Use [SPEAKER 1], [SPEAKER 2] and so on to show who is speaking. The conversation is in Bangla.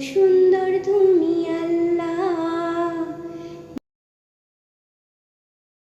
[SPEAKER 1] সুন্দর